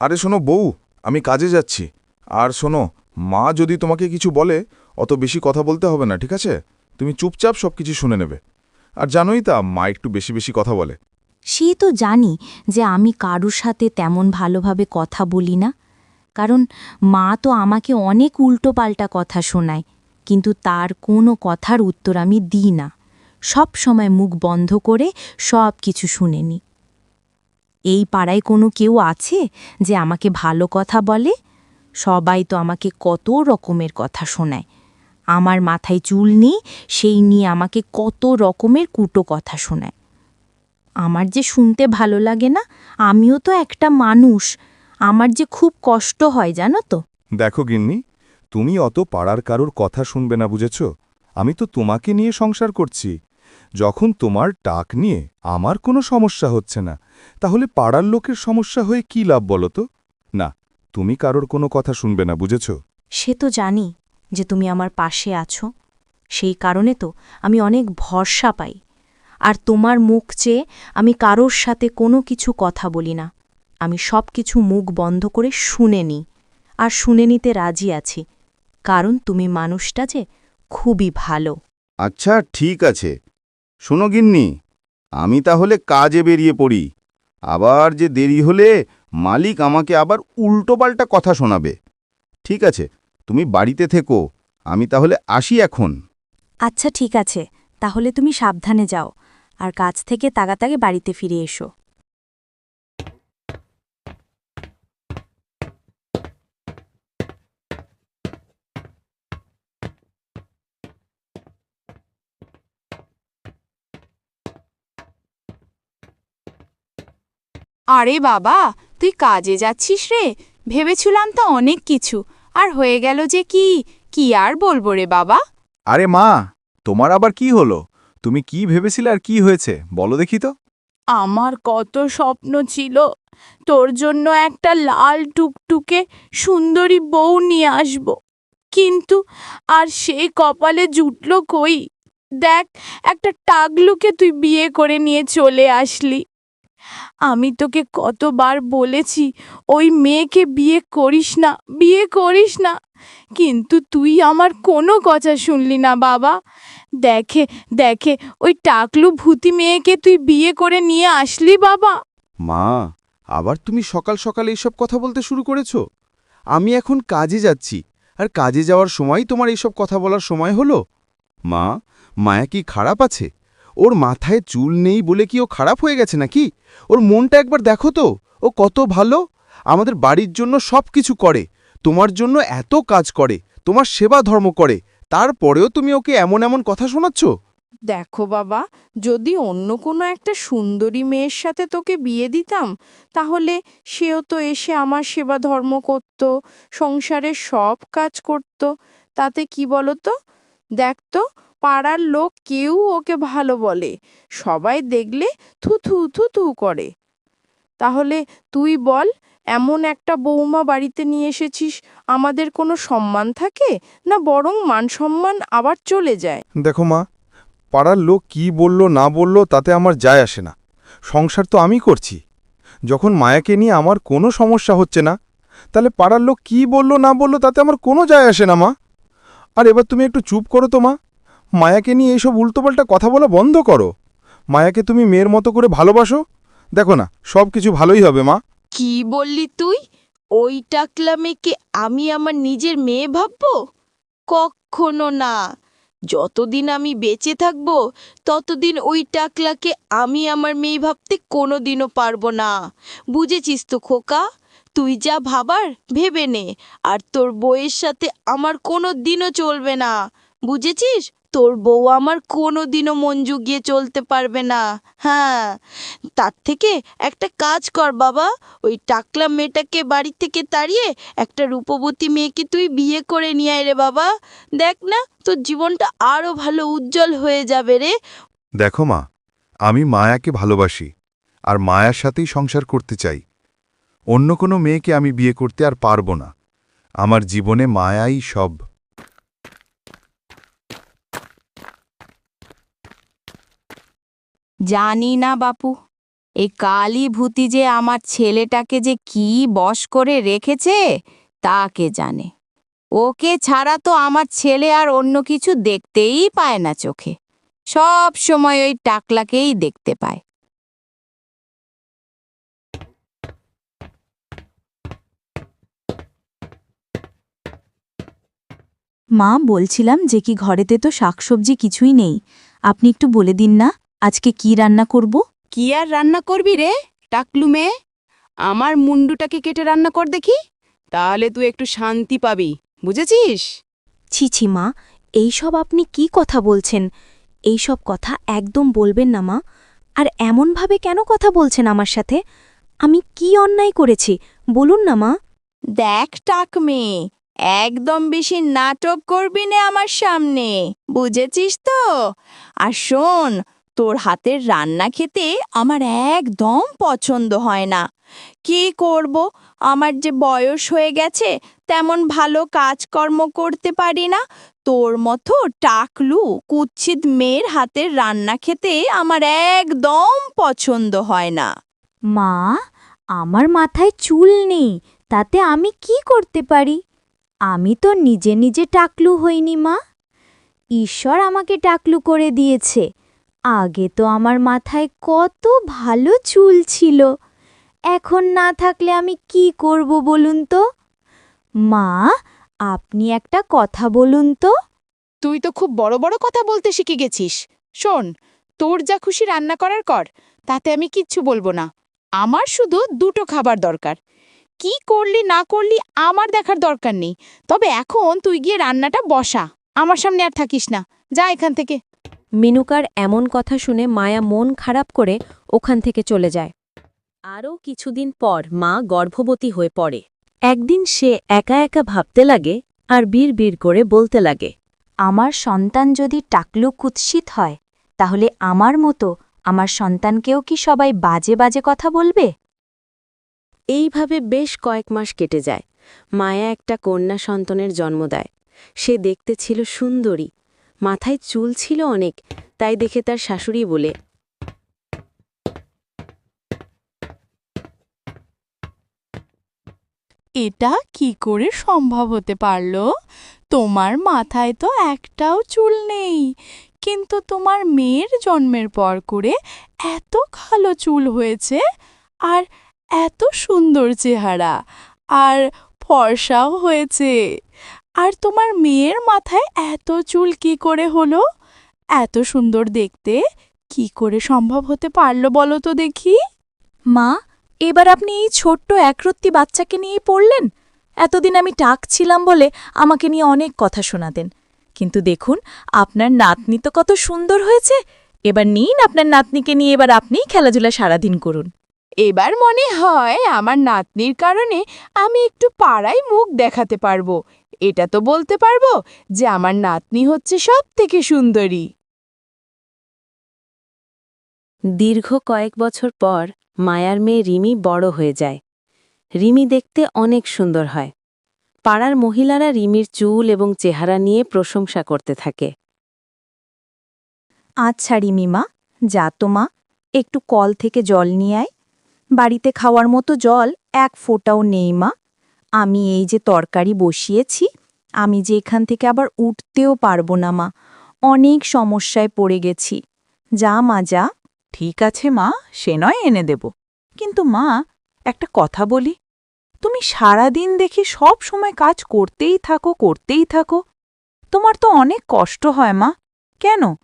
আরে শোনো, বউ, আমি কাজে যাচ্ছি। আর শোনো, মা যদি তোমাকে কিছু বলে, অত বেশি কথা বলতে হবে না, ঠিক আছে? তুমি চুপচাপ সব কিছু শুনে নেবে। আর জানোই তা, মা একটু বেশি বেশি কথা বলে। সে তো জানি যে আমি কারুর সাথে তেমন ভালোভাবে কথা বলি না। কারণ মা তো আমাকে অনেক উল্টোপাল্টা কথা শোনায়, কিন্তু তার কোনো কথার উত্তর আমি দিই না। সব সময় মুখ বন্ধ করে সব কিছু শুনে নি। এই পাড়ায় কোনো কেউ আছে যে আমাকে ভালো কথা বলে? সবাই তো আমাকে কত রকমের কথা শোনায়। আমার মাথায় চুল নেই, সেই নিয়ে আমাকে কত রকমের কুটো কথা শোনায়। আমার যে শুনতে ভালো লাগে না, আমিও তো একটা মানুষ। আমার যে খুব কষ্ট হয়, জানো তো? দেখো গিন্নি, তুমি অত পাড়ার কারোর কথা শুনবে না, বুঝেছ? আমি তো তোমাকে নিয়ে সংসার করছি। যখন তোমার টাক নিয়ে আমার কোনো সমস্যা হচ্ছে না, তাহলে পাড়ার লোকের সমস্যা হয়ে কি লাভ বলো তো? না, তুমি কারোর কোনো কথা শুনবে না, বুঝেছ? সে তো জানি যে তুমি আমার পাশে আছো। সেই কারণে তো আমি অনেক ভরসা পাই। আর তোমার মুখ চেয়ে আমি কারোর সাথে কোনো কিছু কথা বলি না। আমি সব কিছু মুখ বন্ধ করে শুনে নিই। আর শুনে নিতে রাজি আছি। কারণ তুমি মানুষটা যে খুবই ভালো। আচ্ছা ঠিক আছে। শোনো গিন্নি আমি তাহলে কাজে বেরিয়ে পড়ি। আবার যে দেরি হলে মালিক আমাকে আবার উল্টোপাল্টা কথা শোনাবে। ঠিক আছে তুমি বাড়িতে থেকো আমি তাহলে আসি এখন। আচ্ছা ঠিক আছে তাহলে তুমি সাবধানে যাও আর কাজ থেকে তাগাতাগে বাড়িতে ফিরে এসো। আরে বাবা তুই কাজে যাচ্ছিস রে? ভেবেছিলাম তো অনেক কিছু। আর হয়ে গেল যে কি? কি আর বলব রে বাবা? আরে মা তোমার আবার কি হলো? তুমি কি ভেবেছিলে আর কি হয়েছে? বলো দেখি তো। আমার কত স্বপ্ন ছিল। তোর জন্য একটা লাল টুকটুকে সুন্দরী বউ নিয়ে আসব। কিন্তু আর সেই কপালে জুটল কই? দেখ একটা টাগলুকে তুই বিয়ে করে নিয়ে চলে আসলি। আমি তোকে কতবার বলেছি, ওই মেয়েকে বিয়ে করিস না, বিয়ে করিস না। কিন্তু তুই আমার কোনো কথা শুনলি না, বাবা। দেখে দেখে, ওই টাকলু ভূতি মেয়েকে তুই বিয়ে করে নিয়ে আসলি, বাবা। মা, আবার তুমি সকাল সকাল এইসব কথা বলতে শুরু করেছ? আমি এখন কাজে যাচ্ছি, আর কাজে যাওয়ার সময় তোমার এইসব কথা বলার সময় হলো। মা, মায়া কি খারাপ আছে? ওর মাথায় চুল নেই বলে কি ও খারাপ হয়ে গেছে নাকি? ওর মনটা একবার দেখো তো। ও কত ভালো। আমাদের বাড়ির জন্য সব কিছু করে। তোমার জন্য এত কাজ করে। তোমার সেবা ধর্ম করে। তারপরেও তুমি ওকে এমন এমন কথা শোনাচ্ছ? দেখো বাবা, যদি অন্য কোনো একটা সুন্দরী মেয়ের সাথে তোকে বিয়ে দিতাম, তাহলে সেও তো এসে আমার সেবা ধর্ম করত, সংসারের সব কাজ করত। তাতে কি বলো তো দেখ তো পাড়ার লোক কেউ ওকে ভালো বলে। সবাই দেখলে থু থু থু থু করে। তাহলে তুই বল, এমন একটা বৌমা বাড়িতে নিয়ে এসেছিস, আমাদের কোনো সম্মান থাকে? না বরং মান সম্মান আবার চলে যায়? দেখো মা, পাড়ার লোক কি বলল, না বলল তাতে আমার যায় আসে না। সংসার তো আমি করছি। যখন মায়াকে নিয়ে আমার কোনো সমস্যা হচ্ছে না, তাহলে পাড়ার লোক কি বলল, না বলল তাতে আমার কোনো যায় আসে না মা। আর এবার তুমি একটু চুপ করো তো মা। মায়াকে নিয়ে এইসব উল্টোপাল্টা কথা বলা বন্ধ করো। মায়াকে তুমি মেয়ের মতো করে ভালোবাসো? দেখো না, সব কিছু ভালোই হবে, মা। কি বললি তুই? ওই টাকলা মেয়েকে আমি আমার নিজের মেয়ে ভাববো? কখনো না। যতদিন আমি বেঁচে থাকব, ততদিন ওই টাকলাকে আমি আমার মেয়ে ভাবতে কোনোদিনও পারব না। বুঝেছিস তো খোকা? তুই যা ভাবার, ভেবে নে। আর তোর বউয়ের সাথে আমার কোনো দিনও চলবে না। বুঝেছিস? তোর বউ আমার কোনো দিনও মন জুগিয়ে চলতে পারবে না। হ্যাঁ তার থেকে একটা কাজ কর বাবা। ওই টাকলা মেয়েটাকে বাড়ি থেকে তাড়িয়ে একটা রূপবতী মেয়েকে তুই বিয়ে করে নিয়ে আয় রে বাবা। দেখ না, তোর জীবনটা আরও ভালো উজ্জ্বল হয়ে যাবে রে। দেখো মা, আমি মায়াকে ভালোবাসি আর মায়ার সাথেই সংসার করতে চাই। অন্য কোনো মেয়েকে আমি বিয়ে করতে আর পারব না। আমার জীবনে মায়াই সব। জানি না বাপু। এই কালী ভূতি যে আমার ছেলেটাকে যে কি বশ করে রেখেছে, তা কে জানে। ওকে ছাড়া তো আমার ছেলে আর অন্য কিছু দেখতেই পায় না চোখে। সব সময় ওই টাকলাকেই দেখতে পায়। মা, বলছিলাম যে কি ঘরেতে তো শাকসবজি কিছুই নেই। আপনি একটু বলে দিন না। আজকে কি রান্না করব? কি আর রান্না করবি রে টাকলু মেয়ে? আমার মুন্ডুটাকে কেটে রান্না কর দেখি তাহলে তুই একটু শান্তি পাবি বুঝেছিস? ছি ছি মা এইসব আপনি কি কথা বলছেন? এইসব কথা একদম বলবেন না মা। আর এমনভাবে কেন কথা বলছেন আমার সাথে? আমি কি অন্যায় করেছি বলুন না মা। দেখ টাক মেয়ে একদম বেশি নাটক করবি না আমার সামনে বুঝেছিস তো? আর শোন তোর হাতের রান্না খেতে আমার একদম পছন্দ হয় না। কি করব? আমার যে বয়স হয়ে গেছে, তেমন ভালো কাজকর্ম করতে পারি না। তোর মতো টাকলু কুচ্ছিত মেয়ের হাতের রান্না খেতে আমার একদম পছন্দ হয় না। মা, আমার মাথায় চুল নেই, তাতে আমি কি করতে পারি? আমি তো নিজে নিজে টাকলু হইনি মা। ঈশ্বর আমাকে টাকলু করে দিয়েছে। আগে তো আমার মাথায় কত ভালো চুল ছিল। এখন না থাকলে আমি কি করব বলুন তো? মা, আপনি একটা কথা বলুন তো। তুই তো খুব বড় বড় কথা বলতে শিখে গেছিস। শোন, তোর যা খুশি রান্না করার কর, তাতে আমি কিচ্ছু বলব না। আমার শুধু দুটো খাবার দরকার। কি করলি না করলি আমার দেখার দরকার নেই। তবে এখন তুই গিয়ে রান্নাটা বসা। আমার সামনে আর থাকিস না। যা এখান থেকে। মিনুকার এমন কথা শুনে মায়া মন খারাপ করে ওখান থেকে চলে যায়। আরও কিছুদিন পর মা গর্ভবতী হয়ে পড়ে। একদিন সে একা একা ভাবতে লাগে আর বীর বীর করে বলতে লাগে আমার সন্তান যদি টাকলু কুৎসিত হয় তাহলে আমার মতো আমার সন্তানকেও কি সবাই বাজে বাজে কথা বলবে? এইভাবে বেশ কয়েক মাস কেটে যায়। মায়া একটা কন্যা সন্তানের জন্ম দেয়। সে দেখতে ছিল সুন্দরী মাথায় চুল ছিল অনেক, তাই দেখে তার শাশুড়ি বলে, এটা কি করে সম্ভব হতে পারল? তোমার মাথায় তো একটাও চুল নেই। কিন্তু তোমার মেয়ের জন্মের পর করে এত কালো চুল হয়েছে, আর এত সুন্দর চেহারা, আর ফর্সাও হয়েছে। আর তোমার মেয়ের মাথায় এত চুল কি করে হলো? এত সুন্দর দেখতে। কি করে সম্ভব হতে পারল বলো তো দেখি। মা, এবার আপনি এই ছোট্ট একরত্তি বাচ্চাকে নিয়েই পড়লেন? এতদিন আমি টাক ছিলাম বলে আমাকে নিয়ে অনেক কথা শোনাতেন। কিন্তু দেখুন, আপনার নাতনি তো কত সুন্দর হয়েছে। এবার নিন আপনার নাতনিকে নিয়ে এবার আপনিই খেলাধুলা সারাদিন করুন। এবার মনে হয় আমার নাতনির কারণে আমি একটু পাড়ায় মুখ দেখাতে পারব। এটা তো বলতে পারব যে আমার নাতনি হচ্ছে সব থেকে সুন্দরী। দীর্ঘ কয়েক বছর পর মায়ার মেয়ে রিমি বড় হয়ে যায়। রিমি দেখতে অনেক সুন্দর হয়। পাড়ার মহিলারা রিমির চুল এবং চেহারা নিয়ে প্রশংসা করতে থাকে। আচ্ছা রিমিমা যা তো মা একটু কল থেকে জল নিয়ে আয়। বাড়িতে খাওয়ার মতো জল এক ফোঁটাও নেই মা। আমি এই যে তরকারি বসিয়েছি, আমি যে এখান থেকে আবার উঠতেও পারব না, মা। অনেক সমস্যায় পড়ে গেছি। যা, মা, যা। ঠিক আছে, মা, সে নয় এনে দেব। কিন্তু, মা, একটা কথা বলি। তুমি সারাদিন দেখি সব সময় কাজ করতেই থাকো করতেই থাকো। তোমার তো অনেক কষ্ট হয়, মা। কেন?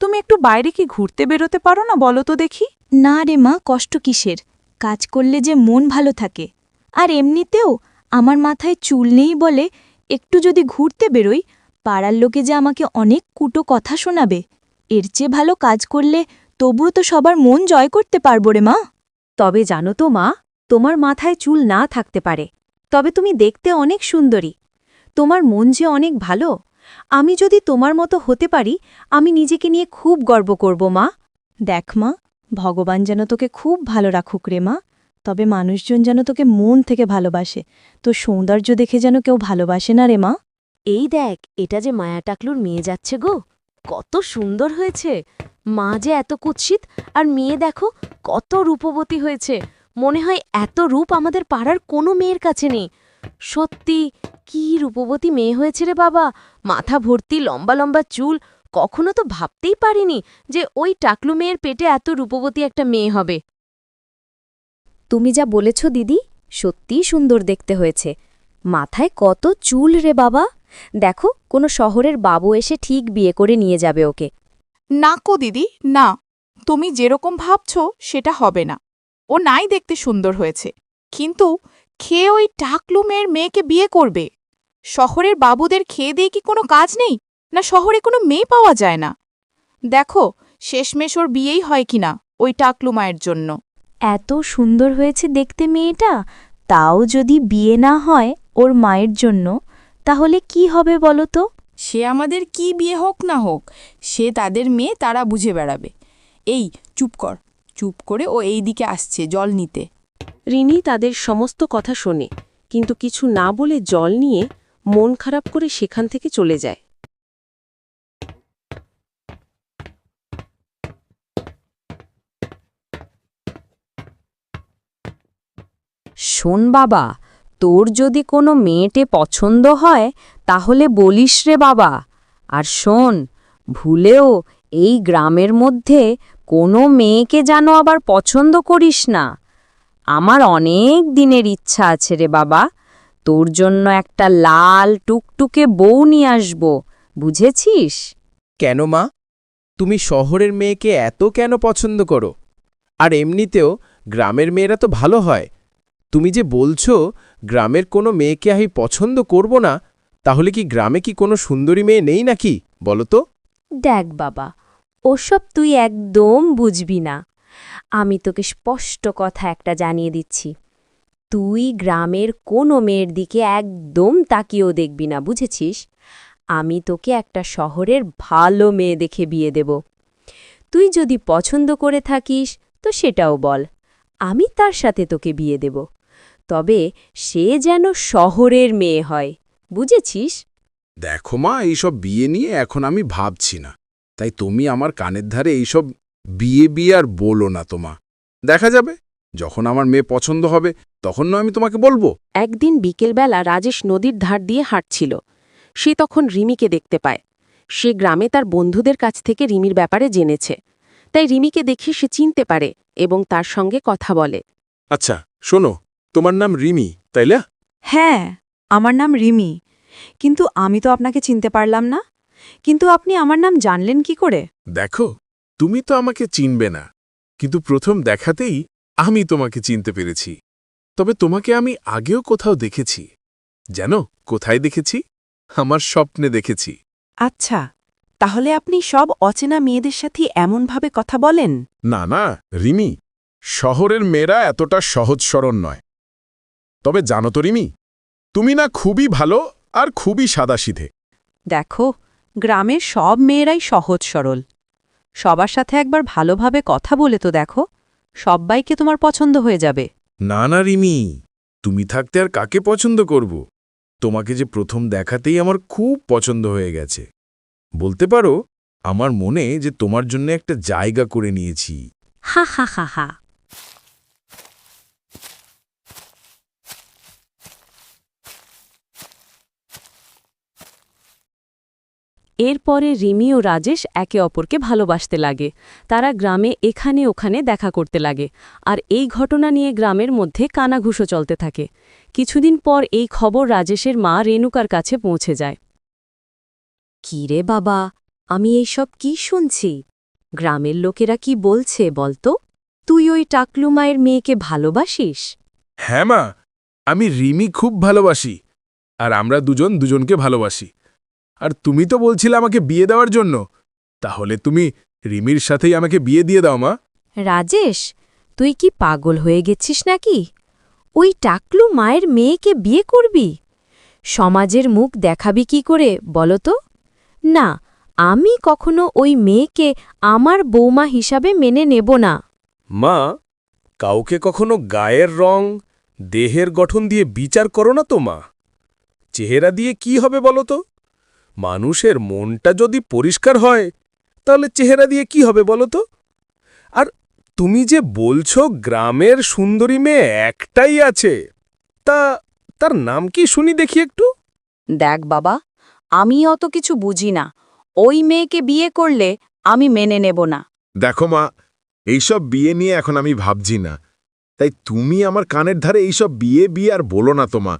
তুমি একটু বাইরে কি ঘুরতে বেরোতে পারো না, বলো তো দেখি? না রে, মা, কষ্ট কিসের? কাজ করলে যে মন ভালো থাকে। আর এমনিতেও আমার মাথায় চুল নেই বলে একটু যদি ঘুরতে বেরোই পাড়ার লোকে যে আমাকে অনেক কুটো কথা শোনাবে। এর চেয়ে ভালো কাজ করলে তবুও তো সবার মন জয় করতে পারব রে মা। তবে জানো তো মা তোমার মাথায় চুল না থাকতে পারে। তবে তুমি দেখতে অনেক সুন্দরী। তোমার মন যে অনেক ভালো আমি যদি তোমার মতো হতে পারি আমি নিজেকে নিয়ে খুব গর্ব করব মা। দেখ মা ভগবান যেন তোকে খুব ভালো রাখুক রে মা। তবে মানুষজন যেন তোকে মন থেকে ভালোবাসে। তো সৌন্দর্য দেখে যেন কেউ ভালোবাসে না রে মা। এই দেখ, এটা যে মায়া টাকলুর মেয়ে যাচ্ছে গো। কত সুন্দর হয়েছে। মা যে এত কুৎসিত, আর মেয়ে দেখো, কত রূপবতী হয়েছে। মনে হয় এত রূপ আমাদের পাড়ার কোনো মেয়ের কাছে নেই। সত্যি, কি রূপবতী মেয়ে হয়েছে রে বাবা। মাথা ভর্তি, লম্বা লম্বা চুল, কখনো তো ভাবতেই পারিনি যে ওই টাকলু মেয়ের পেটে এত রূপবতী একটা মেয়ে হবে। তুমি যা বলেছ, দিদি, সত্যিই সুন্দর দেখতে হয়েছে। মাথায় কত চুল রে বাবা। দেখো, কোনো শহরের বাবু এসে ঠিক বিয়ে করে নিয়ে যাবে ওকে। না কো দিদি, না। তুমি যেরকম ভাবছ, সেটা হবে না। ও নাই দেখতে সুন্দর হয়েছে। কিন্তু খেয়ে ওই টাকলু মেয়ের মেয়েকে বিয়ে করবে? শহরের বাবুদের খেয়ে দিয়ে কি কোনো কাজ নেই? না শহরে কোনো মেয়ে পাওয়া যায় না? দেখো, শেষমেশ ওর বিয়েই হয় কিনা ওই টাকলু মায়ের জন্য। এত সুন্দর হয়েছে দেখতে মেয়েটা? তাও যদি বিয়ে না হয় ওর মায়ের জন্য তাহলে কি হবে বলো তো? সে আমাদের কি বিয়ে হোক না হোক সে তাদের মেয়ে তারা বুঝে বেড়াবে। এই চুপ কর। চুপ করে ও এই দিকে আসছে জল নিতে। রিনি তাদের সমস্ত কথা শোনে কিন্তু কিছু না বলে জল নিয়ে মন খারাপ করে সেখান থেকে চলে যায়। শোন বাবা, তোর যদি কোনো মেয়েটে পছন্দ হয়, তাহলে বলিস রে বাবা। আর শোন, ভুলেও এই গ্রামের মধ্যে কোনো মেয়েকে যেন আবার পছন্দ করিস না। আমার অনেক দিনের ইচ্ছা আছে রে বাবা, তোর জন্য একটা লাল টুকটুকে বউ নিয়ে আসব, বুঝেছিস? কেন মা? তুমি শহরের মেয়েকে এত কেন পছন্দ করো? আর এমনিতেও গ্রামের মেয়েরা তো ভালো হয় তুমি যে বলছো, গ্রামের কোনো মেয়েকে আমি পছন্দ করব না, তাহলে কি গ্রামে কি কোনো সুন্দরী মেয়ে নেই নাকি? বলো তো। দেখ বাবা, ওসব তুই একদম বুঝবি না। আমি তোকে স্পষ্ট কথা একটা জানিয়ে দিচ্ছি। তুই গ্রামের কোনো মেয়ের দিকে একদম তাকিয়েও দেখবি না, বুঝেছিস? আমি তোকে একটা শহরের ভালো মেয়ে দেখে বিয়ে দেব। তুই যদি পছন্দ করে থাকিস, তো সেটাও বল। আমি তার সাথে তোকে বিয়ে দেব। তবে সে যেন শহরের মেয়ে হয়। বুঝেছিস? দেখো মা এইসব বিয়ে নিয়ে এখন আমি ভাবছি না। তাই তুমি আমার কানের ধারে এইসব বিয়ে বিয়ে আর বলো না তোমা দেখা যাবে যখন আমার মেয়ে পছন্দ হবে তখন আমি তোমাকে বলব। একদিন বিকেলবেলা রাজেশ নদীর ধার দিয়ে হাঁটছিল। সে তখন রিমিকে দেখতে পায়। সে গ্রামে তার বন্ধুদের কাছ থেকে রিমির ব্যাপারে জেনেছে। তাই রিমিকে দেখে সে চিনতে পারে এবং তার সঙ্গে কথা বলে। আচ্ছা শোনো তোমার নাম রিমি তাইলে হ্যাঁ আমার নাম রিমি। কিন্তু আমি তো আপনাকে চিনতে পারলাম না। কিন্তু আপনি আমার নাম জানলেন কি করে? দেখো তুমি তো আমাকে চিনবে না। কিন্তু প্রথম দেখাতেই আমি তোমাকে চিনতে পেরেছি। তবে তোমাকে আমি আগেও কোথাও দেখেছি। জানো কোথায় দেখেছি? আমার স্বপ্নে দেখেছি। আচ্ছা তাহলে আপনি সব অচেনা মেয়েদের সাথে এমনভাবে কথা বলেন? না না রিমি শহরের মেয়েরা এতটা সহজ সরল নয়। তবে জানো তো রিমি তুমি না খুবই ভালো আর খুবই সাদাসিধে। দেখো গ্রামের সব মেয়েরাই সহজ সরল। সবার সাথে একবার ভালোভাবে কথা বলে তো দেখো সব্বাইকে তোমার পছন্দ হয়ে যাবে। না না রিমি তুমি থাকতে আর কাকে পছন্দ করব? তোমাকে যে প্রথম দেখাতেই আমার খুব পছন্দ হয়ে গেছে। বলতে পারো আমার মনে যে তোমার জন্য একটা জায়গা করে নিয়েছি। হা হা হা হা। এরপরে রিমি ও রাজেশ একে অপরকে ভালোবাসতে লাগে। তারা গ্রামে এখানে ওখানে দেখা করতে লাগে। আর এই ঘটনা নিয়ে গ্রামের মধ্যে কানাঘুষো চলতে থাকে। কিছুদিন পর এই খবর রাজেশের মা রেণুকার কাছে পৌঁছে যায়। কি রে বাবা, আমি এইসব কি শুনছি? গ্রামের লোকেরা কি বলছে বলতো? তুই ওই টাকলু মায়ের মেয়েকে ভালোবাসিস? হ্যাঁ মা, আমি রিমি খুব ভালোবাসি। আর আমরা দুজন দুজনকে ভালোবাসি। আর তুমি তো বলছিলে আমাকে বিয়ে দেওয়ার জন্য। তাহলে তুমি রিমির সাথেই আমাকে বিয়ে দিয়ে দাও মা। রাজেশ তুই কি পাগল হয়ে গেছিস নাকি? ওই টাকলু মায়ের মেয়েকে বিয়ে করবি? সমাজের মুখ দেখাবি কি করে বলো তো? না আমি কখনো ওই মেয়েকে আমার বৌমা হিসাবে মেনে নেব না। মা কাউকে কখনো গায়ের রং দেহের গঠন দিয়ে বিচার করো না তো মা। চেহারা দিয়ে কি হবে বলো তো? মানুষের মনটা যদি পরিষ্কার হয় তাহলে চেহারা দিয়ে কি হবে বলো তো? আর তুমি যে বলছো গ্রামের সুন্দরী মেয়ে একটাই আছে তা তার নাম কি শুনি দেখি একটু? দেখ বাবা আমি অত কিছু বুঝি না। ওই মেয়েকে বিয়ে করলে আমি মেনে নেব না। দেখো মা এইসব বিয়ে নিয়ে এখন আমি ভাবছি না। তাই তুমি আমার কানের ধারে এইসব বিয়ে বিয়ে আর বলো না তোমা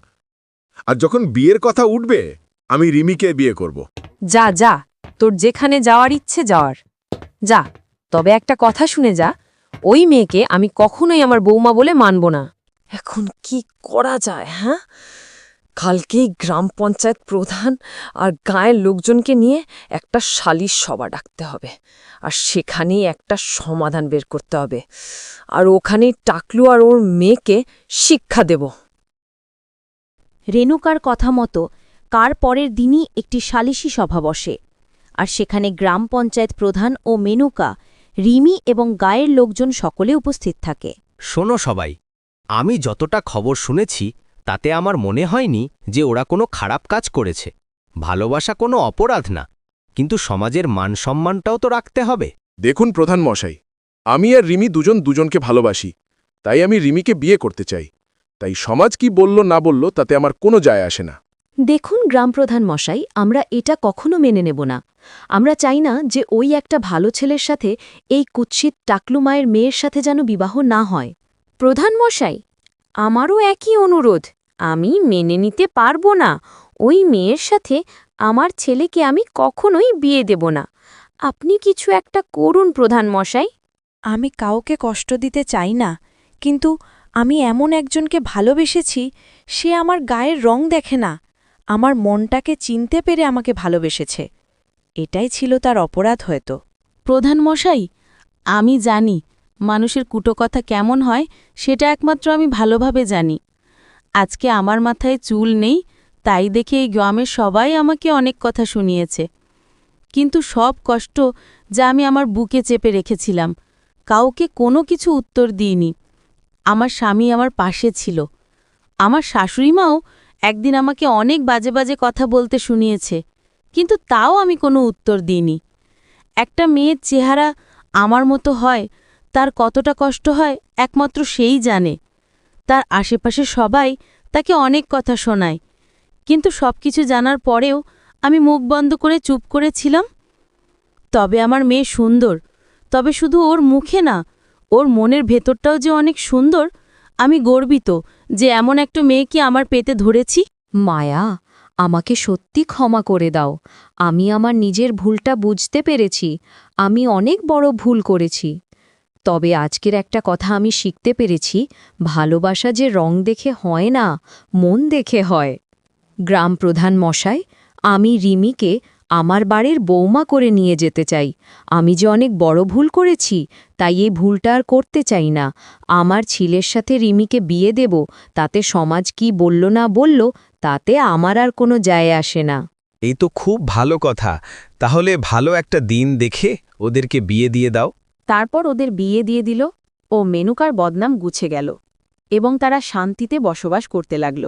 আর যখন বিয়ের কথা উঠবে আমি রিমিকে বিয়ে করব। যা যা তোর যেখানে যাওয়ার ইচ্ছে যাওয়ার। যা তবে একটা কথা শুনে যা ওই মেয়েকে আমি কখনোই আমার বৌমা বলে মানব না। এখন কি করা যায় হ্যাঁ? কালকেই গ্রাম পঞ্চায়েত প্রধান আর গায়ের লোকজনকে নিয়ে একটা সালিশ সভা ডাকতে হবে। আর সেখানেই একটা সমাধান বের করতে হবে। আর ওখানেই টাকলু আর ওর মেয়েকে শিক্ষা দেব। রেণুকার কথা মতো কার পরের দিনই একটি সালিশি সভা বসে। আর সেখানে গ্রাম পঞ্চায়েত প্রধান ও মেনুকা রিমি এবং গায়ের লোকজন সকলে উপস্থিত থাকে। শোনো সবাই আমি যতটা খবর শুনেছি তাতে আমার মনে হয়নি যে ওরা কোনো খারাপ কাজ করেছে। ভালোবাসা কোনো অপরাধ না কিন্তু সমাজের মান সম্মানটাও তো রাখতে হবে। দেখুন প্রধান মশাই আমি আর রিমি দুজন দুজনকে ভালোবাসি তাই আমি রিমিকে বিয়ে করতে চাই। তাই সমাজ কি বলল না বলল তাতে আমার কোনো যায় আসে না। দেখুন গ্রামপ্রধান মশাই, আমরা এটা কখনো মেনে নেব না। আমরা চাই না যে ওই একটা ভালো ছেলের সাথে এই কুৎসিত টাকলু মায়ের মেয়ের সাথে যেন বিবাহ না হয়। প্রধান মশাই, আমারও একই অনুরোধ, আমি মেনে নিতে পারব না। ওই মেয়ের সাথে আমার ছেলেকে আমি কখনোই বিয়ে দেব না। আপনি কিছু একটা করুন প্রধান মশাই। আমি কাউকে কষ্ট দিতে চাই না, কিন্তু আমি এমন একজনকে ভালোবেসেছি, সে আমার গায়ের রং দেখে না। আমার মনটাকে চিনতে পেরে আমাকে ভালোবেসেছে। এটাই ছিল তার অপরাধ হয়তো। প্রধান মশাই, আমি জানি মানুষের কুটো কথা কেমন হয়, সেটা একমাত্র আমি ভালোভাবে জানি। আজকে আমার মাথায় চুল নেই, তাই দেখে এই গ্রামের সবাই আমাকে অনেক কথা শুনিয়েছে। কিন্তু সব কষ্ট যা আমি আমার বুকে চেপে রেখেছিলাম, কাউকে কোনো কিছু উত্তর দিইনি। আমার স্বামী আমার পাশে ছিল। আমার শাশুড়িমাও একদিন আমাকে অনেক বাজে বাজে কথা বলতে শুনিয়েছে, কিন্তু তাও আমি কোনো উত্তর দিইনি। একটা মেয়ের চেহারা আমার মতো হয়, তার কতটা কষ্ট হয় একমাত্র সেই জানে। তার আশেপাশে সবাই তাকে অনেক কথা শোনায়, কিন্তু সব কিছু জানার পরেও আমি মুখ বন্ধ করে চুপ করেছিলাম। তবে আমার মেয়ে সুন্দর, তবে শুধু ওর মুখে না, ওর মনের ভেতরটাও যে অনেক সুন্দর, আমি গর্বিত যে এমন একটা মেয়েকে আমার পেতে ধরেছি? মায়া, আমাকে সত্যি ক্ষমা করে দাও। আমি আমার নিজের ভুলটা বুঝতে পেরেছি। আমি অনেক বড় ভুল করেছি। তবে আজকের একটা কথা আমি শিখতে পেরেছি। ভালোবাসা যে রং দেখে হয় না, মন দেখে হয়। গ্রাম প্রধান মশাই, আমি রিমিকে আমার বাড়ির বৌমা করে নিয়ে যেতে চাই। আমি যে অনেক বড় ভুল করেছি তাই এই ভুলটা আর করতে চাই না। আমার ছেলের সাথে রিমিকে বিয়ে দেব তাতে সমাজ কি বলল না বলল তাতে আমার আর কোনো যায় আসে না। এই তো খুব ভালো কথা। তাহলে ভালো একটা দিন দেখে ওদেরকে বিয়ে দিয়ে দাও। তারপর ওদের বিয়ে দিয়ে দিল ও মেনুকার বদনাম গুছে গেল এবং তারা শান্তিতে বসবাস করতে লাগল।